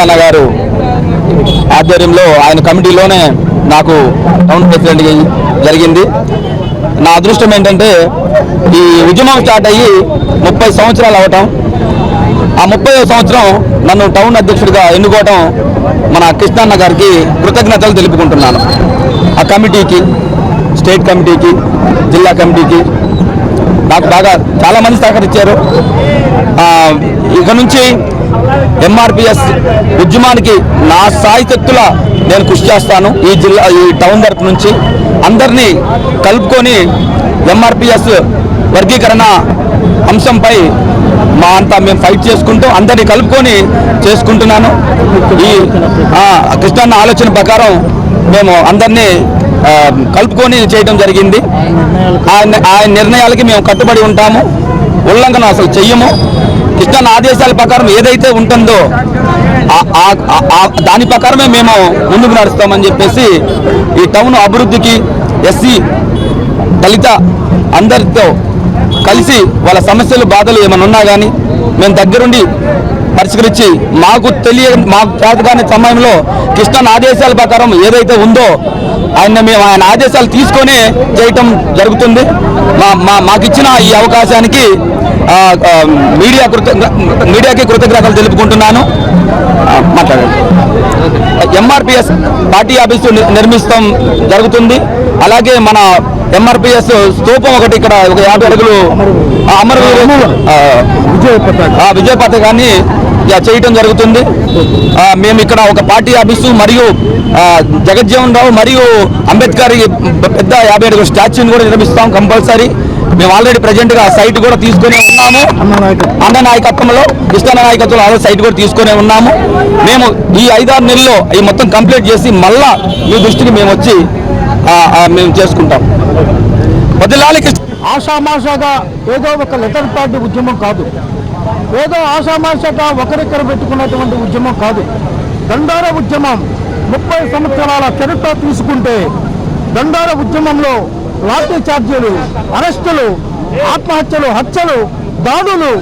కృష్ణన్న గారు ఆధ్వర్యంలో ఆయన కమిటీలోనే నాకు టౌన్ ప్రెసిడెంట్ జరిగింది. నా అదృష్టం ఏంటంటే ఈ ఉద్యమం స్టార్ట్ అయ్యి ముప్పై సంవత్సరాలు అవటం. ఆ ముప్పై సంవత్సరం నన్ను టౌన్ అధ్యక్షుడిగా ఎన్నుకోవటం మన కృష్ణన్న గారికి కృతజ్ఞతలు తెలుపుకుంటున్నాను. ఆ కమిటీకి స్టేట్ కమిటీకి జిల్లా కమిటీకి నాకు బాగా చాలా మంది సహకరించారు. ఆ, ఇక నుంచి ఎంఆర్పిఎస్ ఉద్యమానికి నా సాయశక్తుల నేను కృషి చేస్తాను. ఈ జిల్లా ఈ టౌన్ తరపు నుంచి అందరినీ కలుపుకొని ఎంఆర్పిఎస్ వర్గీకరణ అంశంపై మా అంతా మేము ఫైట్ చేసుకుంటూ అందరినీ కలుపుకొని చేసుకుంటున్నాను. ఈ కృష్ణన్న ఆలోచన ప్రకారం మేము అందరినీ కలుపుకొని చేయడం జరిగింది. ఆయన ఆయన నిర్ణయాలకి మేము కట్టుబడి ఉంటాము. ఉల్లంఘన అసలు చెయ్యము. కృష్ణన్న ఆదేశాల ప్రకారం ఏదైతే ఉంటుందో ఆ- దాని ప్రకారమే మేము ముందుకు నడుస్తామని చెప్పేసి ఈ టౌన్ అభివృద్ధికి ఎస్సీ దళిత అందరితో కలిసి వాళ్ళ సమస్యలు బాధలు ఏమైనా ఉన్నా కానీ మేము దగ్గరుండి పరిష్కరించి మాకు తెలియ మాకు చేతకాని సమయంలో కృష్ణన్ ఆదేశాల ప్రకారం ఏదైతే ఉందో ఆయన మేము ఆయన ఆదేశాలు తీసుకొని చేయటం జరుగుతుంది. మా మా మాకు ఇచ్చిన ఈ అవకాశానికి మీడియా కృత మీడియాకి కృతజ్ఞతలు తెలుపుకుంటున్నాను. మాట్లాడండి. ఎంఆర్పిఎస్ పార్టీ ఆఫీసు నిర్మిస్తాం జరుగుతుంది. అలాగే మన ఎంఆర్పిఎస్ స్తూపం ఒకటి ఇక్కడ ఒక యాభై అడుగులు. ఆ, అమరవీరు విజయ పథకాన్ని చేయటం జరుగుతుంది. మేము ఇక్కడ ఒక పార్టీ ఆఫీసు మరియు జగజ్జీవన్ రావు మరియు అంబేద్కర్ ఈ పెద్ద యాభై అడుగుల స్టాచ్యూని కూడా నిర్మిస్తాం కంపల్సరీ. మేము ఆల్రెడీ ప్రజెంట్గా సైట్ కూడా తీసుకుని ఉన్నాము. అన్న నాయకత్వంలో కృష్ణ నాయకత్వంలో ఆల్రెడీ సైట్ కూడా తీసుకునే ఉన్నాము. మేము ఈ ఐదారు నెలల్లో ఈ మొత్తం కంప్లీట్ చేసి మళ్ళా మీ దృష్టికి మేము వచ్చి మేము చేసుకుంటాం. వదిలాలి కృష్ణ ఆషామాషాగా ఏదో ఒక లెటర్ పార్టీ ఉద్యమం కాదు. ఏదో ఆషామాషగా ఒకరిక్కర పెట్టుకున్నటువంటి ఉద్యమం కాదు. దండార ఉద్యమం ముప్పై సంవత్సరాల చరిత్ర తీసుకుంటే దండార ఉద్యమంలో లాఠీ ఛార్జీలు అరెస్టులు ఆత్మహత్యలు హత్యలు దాడులు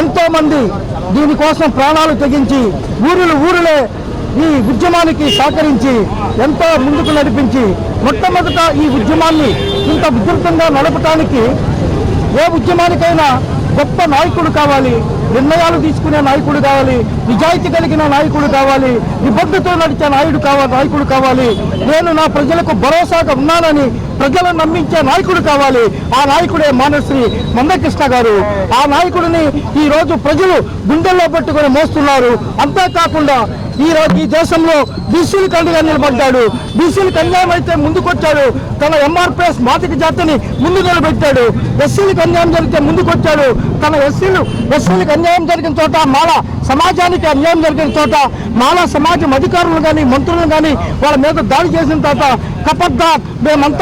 ఎంతోమంది దీనికోసం ప్రాణాలు తెగించి ఊరులు ఊరులే ఈ ఉద్యమానికి సహకరించి ఎంతో ముందుకు నడిపించి మొట్టమొదట ఈ ఉద్యమాన్ని ఇంత ఉధృతంగా నడపటానికి ఏ ఉద్యమానికైనా గొప్ప నాయకుడు కావాలి. నిర్ణయాలు తీసుకునే నాయకుడు కావాలి నిజాయితీ కలిగిన నాయకుడు కావాలి నిబద్ధతో నడిచే నాయుడు కావాలి నాయకుడు కావాలి. నేను నా ప్రజలకు భరోసాగా ఉన్నానని ప్రజలను నమ్మించే నాయకుడు కావాలి. ఆ నాయకుడే మానశ్రీ మందకృష్ణ గారు. ఆ నాయకుడిని ఈ రోజు ప్రజలు గుండెల్లో పట్టుకొని మోస్తున్నారు. అంతేకాకుండా ఈ రోజు ఈ దేశంలో బీసీలు అండగా నిలబడ్డాడు. బీసీలకు అన్యాయం అయితే ముందుకొచ్చాడు. తన ఎంఆర్పిఎస్ మాతిక జాతిని ముందు నిలబెట్టాడు. ఎస్సీలకు అన్యాయం జరిగితే ముందుకొచ్చాడు. తన ఎస్సీలు ఎస్సీలకు అన్యాయం జరిగిన చోట మాలా సమాజానికి అన్యాయం జరిగిన చోట మాలా సమాజం అధికారులు కానీ మంత్రులు కానీ వాళ్ళ మీద దాడి చేసిన తర్వాత కపద్దా మేమంతా